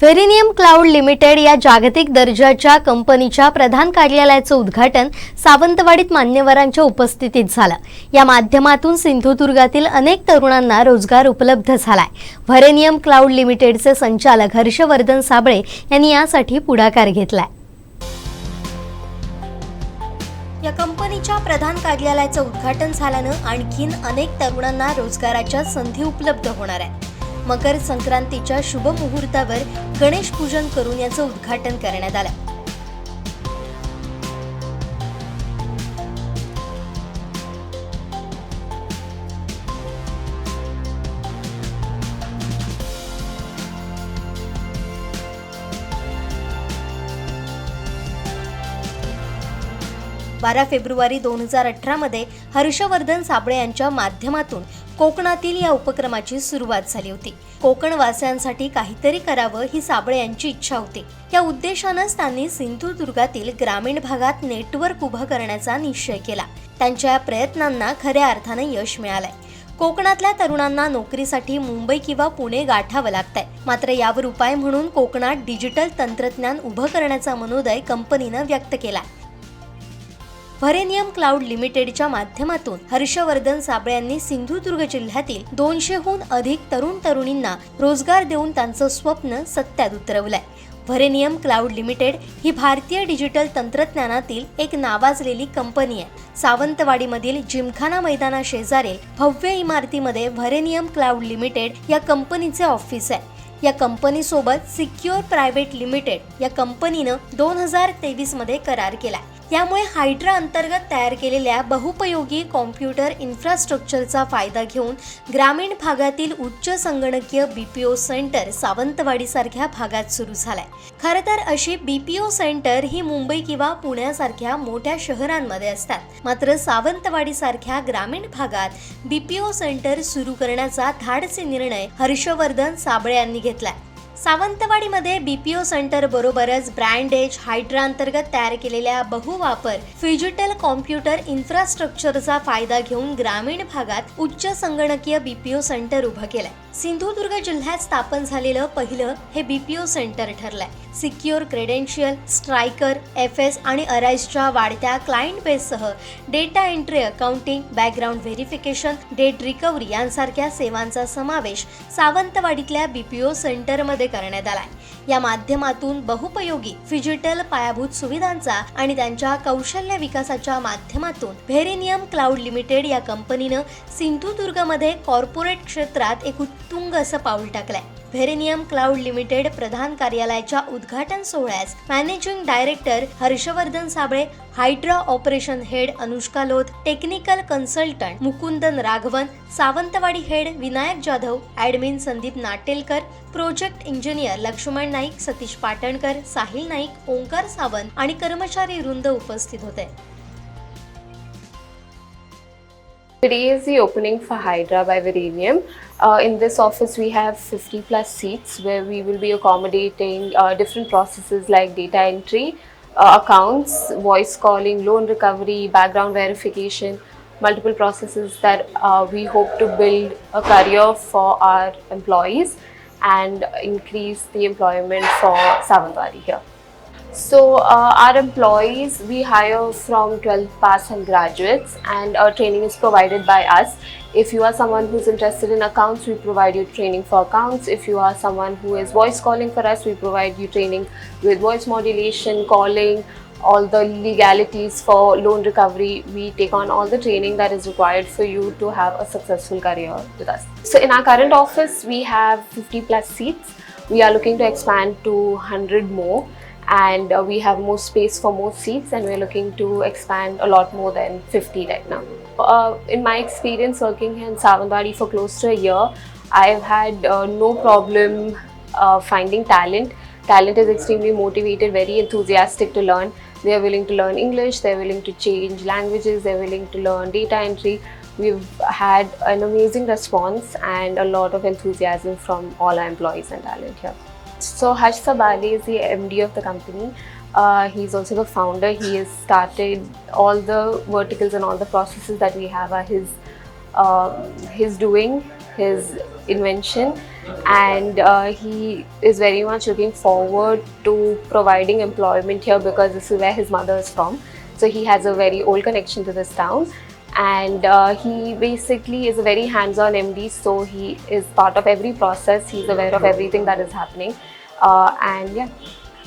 फेरिनियम cloud limited या जागतिक दर्जाच्या कंपनीच्या प्रधान कार्यालयाचं उद्घाटन सावंतवाडीत मान्यवरांच्या उपस्थितीत झालं. या माध्यमातून सिंधुदुर्गातील अनेक तरुणांना रोजगार उपलब्ध झालाय. व्हरेनियम क्लाउड लिमिटेडचे संचालक हर्षवर्धन साबळे यांनी यासाठी पुढाकार घेतलाय. या कंपनीच्या प्रधान कार्यालयाचं उद्घाटन झाल्यानं आणखीन अनेक तरुणांना रोजगाराच्या संधी उपलब्ध होणार आहेत. मकर संक्रांतीच्या शुभ मुहूर्तावर गणेश पूजन करून याचं उद्घाटन करण्यात आलं. बारा फेब्रुवारी दोन हजार अठरामध्ये हर्षवर्धन साबळे यांच्या माध्यमातून कोकणातील या उपक्रमाची सुरुवात झाली होती. कोकणवासियांसाठी काहीतरी करावं ही साबळे यांची इच्छा होती. या उद्देशानंच त्यांनी सिंधुदुर्गातील ग्रामीण भागात नेटवर्क उभं करण्याचा निश्चय केला. त्यांच्या या प्रयत्नांना खऱ्या अर्थानं यश मिळालंय. कोकणातल्या तरुणांना नोकरीसाठी मुंबई किंवा पुणे गाठावं लागतंय. मात्र यावर उपाय म्हणून कोकणात डिजिटल तंत्रज्ञान उभं करण्याचा मनोदय कंपनीनं व्यक्त केला. व्हरेनियम क्लाउड लिमिटेडच्या माध्यमातून हर्षवर्धन साबळे यांनी सिंधुदुर्ग जिल्ह्यातील दोनशेहून अधिक तरुण तरुणींना रोजगार देऊन त्यांचं स्वप्न सत्यात उतरवलंय. व्हरेनियम क्लाउड लिमिटेड ही भारतीय डिजिटल तंत्रज्ञानातील एक नावाजलेली कंपनी आहे. सावंतवाडीमधील जिमखाना मैदानाशेजारील भव्य इमारतीमध्ये व्हरेनियम क्लाउड लिमिटेड या कंपनीचे ऑफिस आहे. या कंपनीसोबत सिक्युअर प्रायव्हेट लिमिटेड या कंपनीनं दोन हजार तेवीसमध्ये करार केला यामुळे हायड्रा अंतर्गत तयार केलेल्या बहुपयोगी कॉम्प्युटर इन्फ्रास्ट्रक्चरचा फायदा घेऊन ग्रामीण भागातील उच्च संगणकीय बी पी ओ सेंटर सावंतवाडीसारख्या भागात सुरू झालाय. खरं तर अशी बी पी ओ सेंटर ही मुंबई किंवा पुण्यासारख्या मोठ्या शहरांमध्ये असतात. मात्र सावंतवाडीसारख्या ग्रामीण भागात बी पी ओ सेंटर सुरू करण्याचा धाडसी निर्णय हर्षवर्धन साबळे यांनी घेतलाय. सावंतवाडीमध्ये बीपीओ सेंटर बरोबरच ब्रँडेज हायड्रा अंतर्गत तयार केलेल्या बहुवापर फिजिटल कॉम्प्युटर इन्फ्रास्ट्रक्चरचा फायदा घेऊन ग्रामीण भागात उच्च संगणकीय बीपीओ सेंटर उभं केलंय. सिंधुदुर्ग जिल्ह्यात स्थापन झालेलं पहिलं हे BPO centre ठरलंय. Secure credential striker F S आणि अराईजच्या वाढत्या client बेससह data entry accounting background verification debt recovery यांसारख्या सेवांचा समावेश सावंतवाडीतल्या बीपीओ सेंटरमध्ये करण्यात आलाय. या माध्यमातून बहुपयोगी फिजिटल पायाभूत सुविधांचा आणि त्यांच्या कौशल्य विकासाच्या माध्यमातून व्हेरिनियम क्लाउड लिमिटेड या कंपनीनं सिंधुदुर्गमध्ये कॉर्पोरेट क्षेत्रात एक उत्तुंग असं पाऊल टाकलंय. व्हेरिनियम क्लाउड लिमिटेड प्रधान कार्यालयाच्या उद्घाटन सोहळ्यास managing director Harshvardhan Sable Hydra operation head Anushka Lodh technical consultant Mukundan Raghavan Sawantwadi head Vinayak Jadhav admin Sandeep Natekar project engineer Laxman Naik Satish Patankar Sahil Naik Omkar Sawant आणि कर्मचारी वृंद उपस्थित होते. Today is the opening for Hydra by Verenium. Uh, in this office, we have 50 plus seats where we will be accommodating uh, different processes like data entry, uh, accounts, voice calling, loan recovery, background verification, multiple processes that uh, we hope to build a career for our employees and increase the employment for Savantwadi here. So, uh, our employees we hire from 12th pass and graduates, and our training is provided by us. If you are someone who's interested in accounts, we provide you training for accounts. If you are someone who is voice calling for us, we provide you training with voice modulation, calling, all the legalities for loan recovery. We take on all the training that is required for you to have a successful career with us. So, in our current office, we have 50 plus seats. We are looking to expand to 100 more and uh, we have more space for more seats and we're looking to expand a lot more than 50 right now. Uh, in my experience working here in Savandwadi for close to a year, I've had uh, no problem uh, finding talent. Talent is extremely motivated, very enthusiastic to learn. They are willing to learn English, they're willing to change languages, they're willing to learn data entry. We've had an amazing response and a lot of enthusiasm from all our employees and talent here. So Harsh Sabali is the MD of the company. Uh, he's also the founder. He has started all the verticals and all the processes that we have are his uh, his doing, his invention, and uh, he is very much looking forward to providing employment here because this is where his mother is from. So he has a very old connection to this town. And uh, he basically is a very hands on MD, so he is part of every process. He's aware of everything that is happening. Uh, and yeah,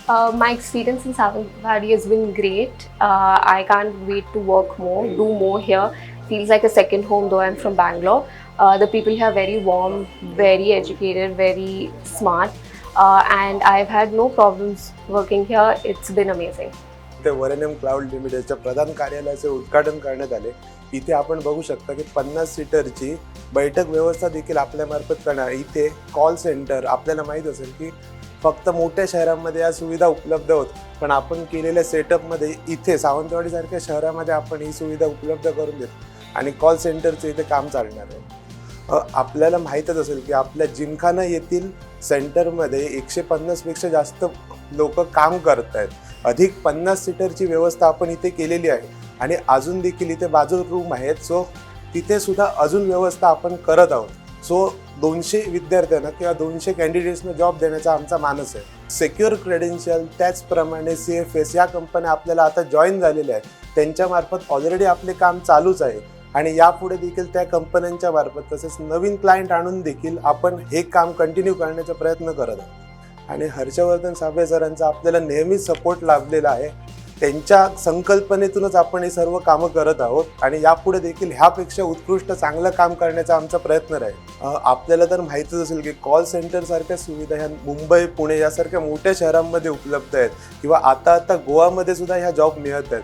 uh, my experience in Savantwadi has been great. Uh, I can't wait to work more, do more here. Feels like a second home, though I'm from Bangalore. Uh, the people here are very warm, very educated, very smart, uh, and I've had no problems working here. It's been amazing. ते वरेनेम cloud लिमिटेडच्या प्रधान कार्यालयाचे उद्घाटन करण्यात आले. इथे आपण बघू शकता की पन्नास सीटरची बैठक व्यवस्था देखील आपल्यामार्फत करणार. इथे कॉल सेंटर आपल्याला माहीत असेल की फक्त मोठ्या शहरांमध्ये या सुविधा उपलब्ध होत पण आपण केलेल्या सेटअपमध्ये इथे सावंतवाडीसारख्या शहरामध्ये आपण ही सुविधा उपलब्ध करून देतो आणि कॉल सेंटरचं इथे काम चालणार आहे. आपल्याला माहीतच असेल की आपल्या जिमखाना येथील सेंटरमध्ये एकशे पन्नासपेक्षा जास्त लोक काम करत आहेत अधिक पन्नास सीटरची व्यवस्था आपण इथे केलेली आहे. आणि अजून देखील इथे बाजू रूम आहेत. सो तिथे सुद्धा अजून व्यवस्था आपण करत आहोत. सो दोनशे विद्यार्थ्यांना किंवा दोनशे कॅन्डिडेट्सना जॉब देण्याचा आमचा मानस आहे. सेक्युअर क्रेडेन्शियल त्याचप्रमाणे सी एफ एस या कंपन्या आपल्याला आता जॉईन झालेल्या आहेत. त्यांच्यामार्फत ऑलरेडी आपले काम चालूच आहे. आणि यापुढे देखील त्या कंपन्यांच्या मार्फत तसेच नवीन क्लायंट आणून देखील आपण हे काम कंटिन्यू करण्याचा प्रयत्न करत आहोत. आणि हर्षवर्धन साबळे सरांचा आपल्याला नेहमीच सपोर्ट लाभलेला आहे. त्यांच्या संकल्पनेतूनच आपण हे सर्व कामं करत आहोत आणि यापुढे देखील ह्यापेक्षा उत्कृष्ट चांगलं काम करण्याचा आमचा प्रयत्न राहील. आपल्याला तर माहीतच असेल की कॉल सेंटरसारख्या सुविधा ह्या मुंबई पुणे यासारख्या मोठ्या शहरांमध्ये उपलब्ध आहेत किंवा आता आता गोवामध्ये सुद्धा ह्या जॉब मिळत आहेत.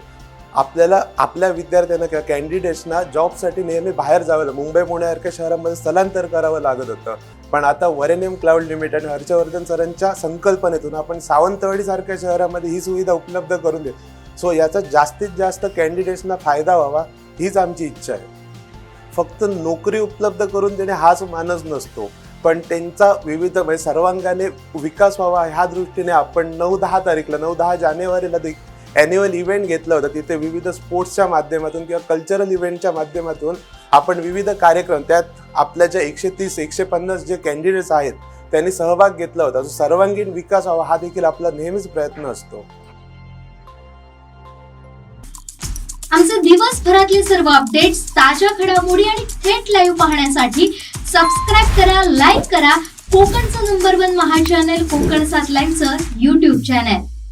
आपल्याला आपल्या विद्यार्थ्यांना किंवा कॅन्डिडेट्सना जॉबसाठी नेहमी बाहेर जावं लागलं मुंबई पुण्यासारख्या शहरामध्ये स्थलांतर करावं लागत होतं. पण आता वरेनेम क्लाउड लिमिटेड आणि हर्षवर्धन सरांच्या संकल्पनेतून आपण सावंतवाडीसारख्या शहरामध्ये ही सुविधा उपलब्ध करून देऊ. सो याचा जास्तीत जास्त कॅन्डिडेट्सना फायदा व्हावा हीच आमची इच्छा आहे. फक्त नोकरी उपलब्ध करून देणे हाच मानस नसतो. पण त्यांचा विविध म्हणजे सर्वांगाने विकास व्हावा ह्या दृष्टीने आपण नऊ दहा तारीखला नऊ दहा जानेवारीला ॲन्युअल इव्हेंट घेतलं होतं. तिथे विविध स्पोर्ट्सच्या माध्यमातून किंवा कल्चरल इव्हेंटच्या माध्यमातून आपण विविध कार्यक्रम त्यात आपल्या ज्या एकशे तीस एकशे पन्नास जे कॅन्डिडेट्स आहेत त्यांनी सहभाग घेतला होता. जो सर्वांगीण विकास व्हावा हा देखील आपला नेहमीच प्रयत्न असतो. आमचे दिवसभरातले सर्व अपडेट्स ताज्या घडामोडी आणि थेट लाईव्ह पाहण्यासाठी सबस्क्राईब करा लाईक करा. कोकणचं नंबर वन महा चॅनल कोकण सात लाईव्हचं युट्यूब चॅनल